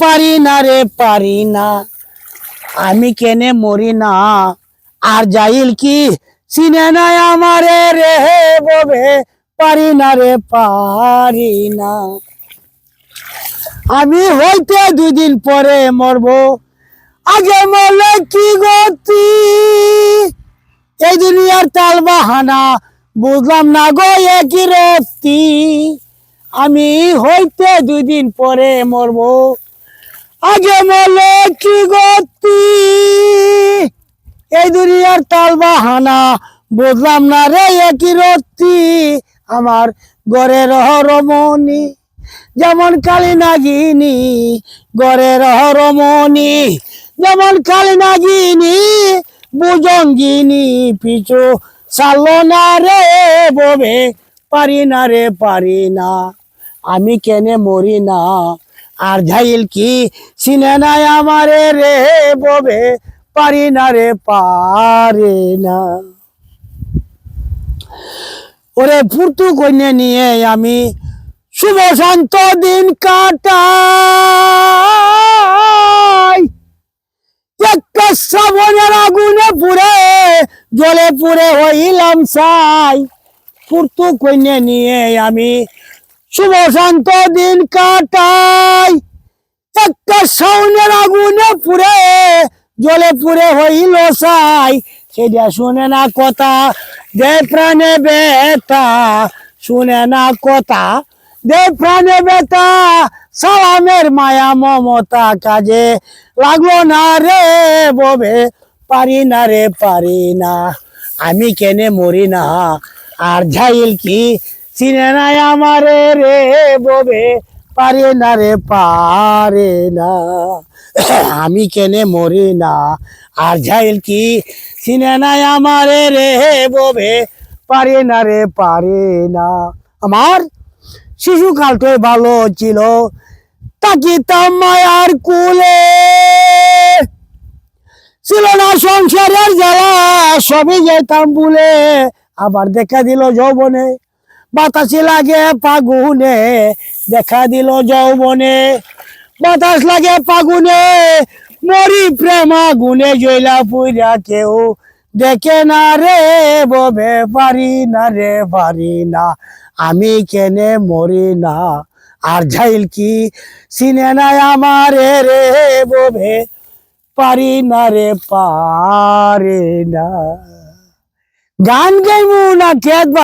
পারি না রে, পারি না। আমি কেনে মরি না। আর যাইল কি চিনে নাই আমারে রে ববে? পারি না রে, পারি না। আমি হইতে দুই দিন পরে মরবো। আগে মরলে কি গতি? এই দুনিয়ার তাল বাহানা বুঝলাম না গো একই রতি আমি হইতে দুই দিন পরে মরবো। কি গতি? এই দুনিয়ার তাল বাহানা বুঝলাম না রে একই রতি আমার ঘরের রমণী যেমন কালী নাগিনী ঘরের রমণী যেমন কালী নাগিনী, বুজঙ্গিনী পিছু চালো না রে, ববে পারি না রে, পারি না। আমি কেনে মরি না আর ঝাইল কি? চিনে নাই আমারে রে ববে, পারি না রে, পারে না। ওরে ফুর্তু কইনে নিয়ে আমি শুভ শান্ত দিন কাটাই। একটা শ্রাবণের আগুনে পুরে জলে পুরে হইলাম সাই ফুর্তু কইনে নিয়ে আমি শুভ শান্ত দিন কাটাই। একটা সাউনের আগুনে পুরে জলে পুরে হইল সাই। সেটা শুনে না কথা, দে প্রাণে বেতা শুনে না কথা, দে প্রাণে বেতা সালামের মায়া মমতা কাজে। লাগল না রে ববে, পারি না রে পারি না। আমি কেনে মরি না, আর ঝাইল কি চিনে নাই আমারে রে ববে, পারে না রে, পারে না। আমি কেনে মরি না, আর ঝাইল কি? চিনে নাই আমারে রে ববে, পারে না রে, পারে না। আমার শিশুকালটাই ভালো ছিল তাকিতাম মায়ার কুলে। ছিল না সংসারের জ্বালা, সবই যেতাম বলে আবার দেখা দিল যৌবনে। বাতাসে লাগে পাগুনে দেখা দিল যৌবনে। বাতাস লাগে পাগুনে মরি প্রেম আগুনে, জয়লা পুইরা কেউ দেখে না রে, ববে পারি না রে, পারি না। আমি কেনে মরি না, আর ঝাইল কি চিনে নাই আমারে রে, ববে পারি না রে, পারে না। গান গাইবো না খেত